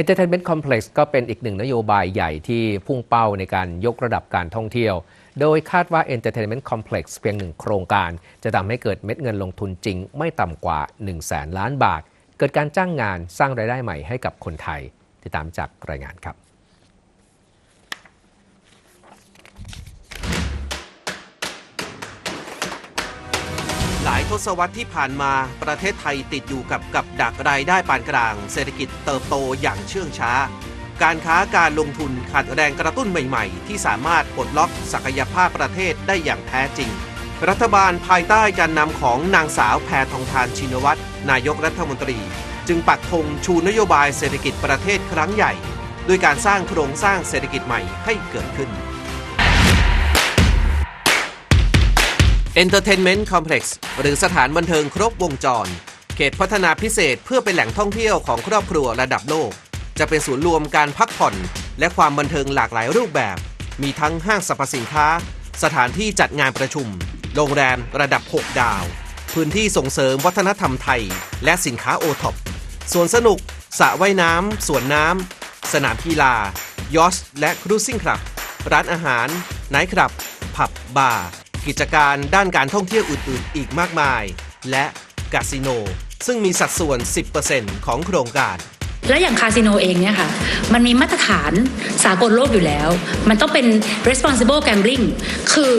Entertainment Complex ก็เป็นอีกหนึ่งนโยบายใหญ่ที่พุ่งเป้าในการยกระดับการท่องเที่ยว โดยคาดว่า Entertainment Complex เพียงหนึ่งโครงการ จะทำให้เกิดเม็ดเงินลงทุนจริงไม่ต่ำกว่า 1 0 0 0 0แสนล้านบาท เกิดการจ้างงานสร้างรายได้ใหม่ให้กับคนไทย ติดตามจากรายงานครับ หลายท ศวรรษที่ผ่านมาประเทศไทยติดอยู่กับกับดักรายได้ปานกลาง เศรษฐกิจเติบโตอย่างเชื่องช้า การค้าการลงทุนขาดแรงกระตุ้นใหม่ๆ ที่สามารถปลดล็อกศักยภาพประเทศได้อย่างแท้จริง รัฐบาลภายใต้การนำของนางสาวแพทองทานชินวัตรนายกรัฐมนตรี จึงปักธงชูนโยบายเศรษฐกิจประเทศครั้งใหญ่ ด้วยการสร้างโครงสร้างเศรษฐกิจใหม่ให้เกิดขึ้น Entertainment Complex หรือสถานบันเทิงครบวงจร เขตพัฒนาพิเศษเพื่อเป็นแหล่งท่องเที่ยวของครอบครัวระดับโลก จะเป็นศูนย์รวมการพักผ่อน และความบันเทิงหลากหลายรูปแบบ มีทั้งห้างสรรพสินค้า สถานที่จัดงานประชุม โรงแรมระดับ 6 ดาว พื้นที่ส่งเสริมวัฒนธรรมไทย และสินค้าโอท็อปสวนสนุกสระว่ายน้ำสวนน้ำสนามกีฬายอชและครูซิ่งคลับ ร้านอาหารไนท์คลับ ผับบาร์ กิจการด้านการท่องเที่ยวอื่นๆ อีกมากมาย และคาสิโน ซึ่งมีสัดส่วน 10%ของโครงการแล้วอย่างคาสิโนเองเนี่ยค่ะ มันมีมาตรฐานสากลโลกอยู่แล้ว มันต้องเป็น responsible gambling คือ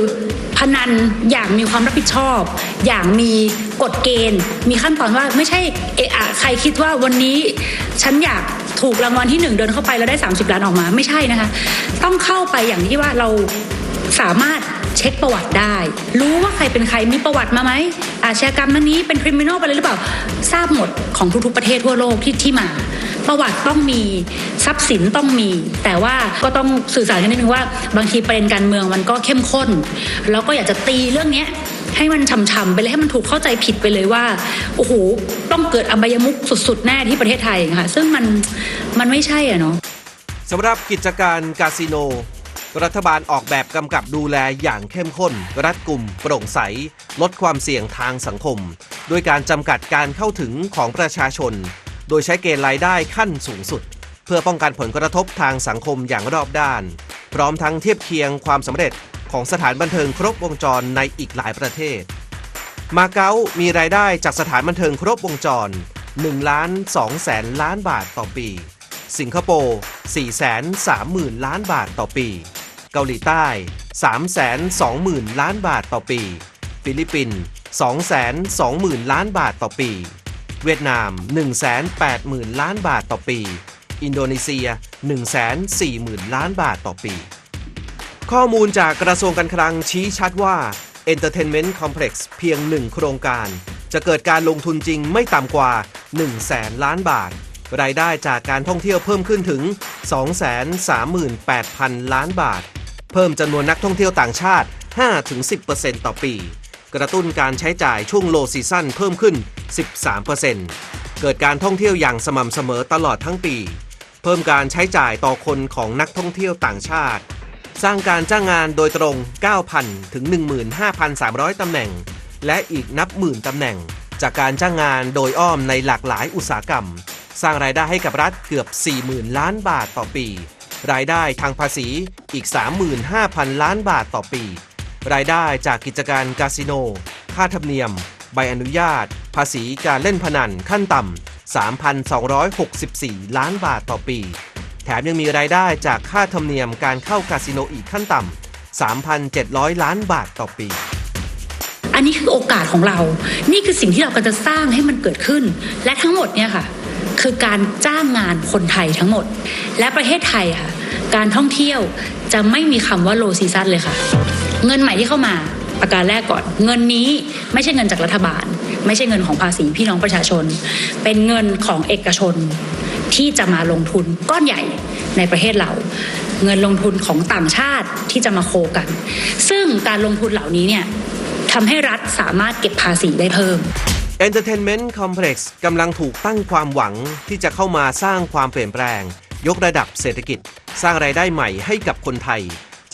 พนันอย่างมีความรับผิดชอบ อย่างมีกฎเกณฑ์ มีขั้นตอนว่าไม่ใช่เอะอะใครคิดว่าวันนี้ฉันอยากถูกรางวัลที่หนึ่งเดินเข้าไปแล้วได้ 30 ล้านออกมา ไม่ใช่นะคะ ต้องเข้าไปอย่างที่ว่าเราสามารถ เช็คประวัติได้ รู้ว่าใครเป็นใครมีประวัติมาไหมอาชญากรรมนั้นนี้เป็นคริมินอลไปเลยหรือเปล่า ทราบหมดของทุกๆประเทศทั่วโลกที่ที่มา ประวัติต้องมีทรัพย์สินต้องมี แต่ว่าก็ต้องสื่อสารกันนิดนึงว่า บางทีประเด็นการเมืองมันก็เข้มข้น แล้วก็อยากจะตีเรื่องนี้ให้มันช่ำๆไปเลยให้มันถูกเข้าใจผิดไปเลยว่าโอ้โหต้องเกิดอบายมุกสุดๆ แน่ที่ประเทศไทยค่ะซึ่งมันมันไม่ใช่อะเนาะสำหรับกิจการคาสิโน รัฐบาลออกแบบกำกับดูแลอย่างเข้มข้น รัดกุม โปร่งใส ลดความเสี่ยงทางสังคมด้วยการจำกัดการเข้าถึงของประชาชน โดยใช้เกณฑ์รายได้ขั้นสูงสุด เพื่อป้องกันผลกระทบทางสังคมอย่างรอบด้าน พร้อมทั้งเทียบเคียงความสำเร็จของสถานบันเทิงครบวงจรในอีกหลายประเทศ มาเก๊ามีรายได้จากสถานบันเทิงครบวงจร1ล้าน2แสนล้านบาทต่อปี สิงคโปร์4แสน3หมื่นล้านบาทต่อปี เกาหลีใต้3แสน2หมื่นล้านบาทต่อปี ฟิลิปปินส์2แสน2หมื่นล้านบาทต่อปี เวียดนาม1แสน8หมื่นล้านบาทต่อปี อินโดนีเซีย1แสน4หมื่นล้านบาทต่อปี ข้อมูลจากกระทรวงการคลังชี้ชัดว่า Entertainment Complex เพียงหนึ่งโครงการ จะเกิดการลงทุนจริงไม่ต่ำกว่า 1 แสนล้านบาท รายได้จากการท่องเที่ยวเพิ่มขึ้นถึง 238,000 ล้านบาท เพิ่มจำนวนนักท่องเที่ยวต่างชาติ 5-10%ต่อปี กระตุ้นการใช้จ่ายช่วงโลซีซั่นเพิ่มขึ้น 13%เกิดการท่องเที่ยวอย่างสม่ำเสมอตลอดทั้งปี เพิ่มการใช้จ่ายต่อคนของนักท่องเที่ยวต่างชาติ สร้างการจ้างงานโดยตรง 9,000 ถึง 15,300 ตำแหน่ง และอีกนับหมื่นตำแหน่ง จากการจ้างงานโดยอ้อมในหลากหลายอุตสาหกรรม สร้างรายได้ให้กับรัฐเกือบ 40,000 ล้านบาทต่อปี รายได้ทางภาษีอีก 35,000 ล้านบาทต่อปี รายได้จากกิจการคาสิโน ค่าธรรมเนียม ใบอนุญาต ภาษีการเล่นพนันขั้นต่ำ 3,264 ล้านบาทต่อปี แถมยังมีรายได้จากค่าธรรมเนียมการเข้าคาสิโนอีกขั้นต่ำ 3,700 ล้านบาทต่อปีอันนี้คือโอกาสของเรา นี่คือสิ่งที่เรากำลังจะสร้างให้มันเกิดขึ้น และทั้งหมดเนี่ยค่ะ คือการจ้างงานคนไทยทั้งหมด และประเทศไทยค่ะ การท่องเที่ยวจะไม่มีคำว่าโลซีซันเลยค่ะ เงินใหม่ที่เข้ามาประการแรกก่อน เงินนี้ไม่ใช่เงินจากรัฐบาล ไม่ใช่เงินของภาษีพี่น้องประชาชน เป็นเงินของเอกชนที่จะมาลงทุนก้อนใหญ่ในประเทศเรา เงินลงทุนของต่างชาติที่จะมาโคกัน ซึ่งการลงทุนเหล่านี้เนี่ยทำให้รัฐสามารถเก็บภาษีได้เพิ่ม Entertainment Complex กำลังถูกตั้งความหวังที่จะเข้ามาสร้างความเปลี่ยนแปลง ยกระดับเศรษฐกิจ สร้างรายได้ใหม่ให้กับคนไทย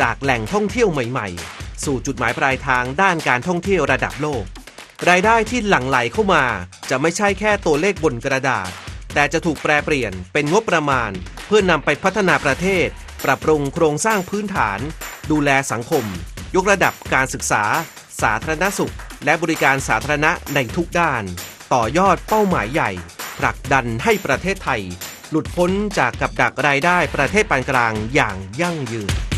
จากแหล่งท่องเที่ยวใหม่ ๆ สู่จุดหมายปลายทางด้านการท่องเที่ยวระดับโลก รายได้ที่หลั่งไหลเข้ามา จะไม่ใช่แค่ตัวเลขบนกระดาษ แต่จะถูกแปรเปลี่ยนเป็นงบประมาณ เพื่อนำไปพัฒนาประเทศ ปรับปรุงโครงสร้างพื้นฐาน ดูแลสังคม ยกระดับการศึกษา สาธารณสุข และบริการสาธารณะในทุกด้าน ต่อยอดเป้าหมายใหญ่ผลักดันให้ประเทศไทย หลุดพ้นจากกับดักรายได้ประเทศปานกลางอย่างยั่งยืน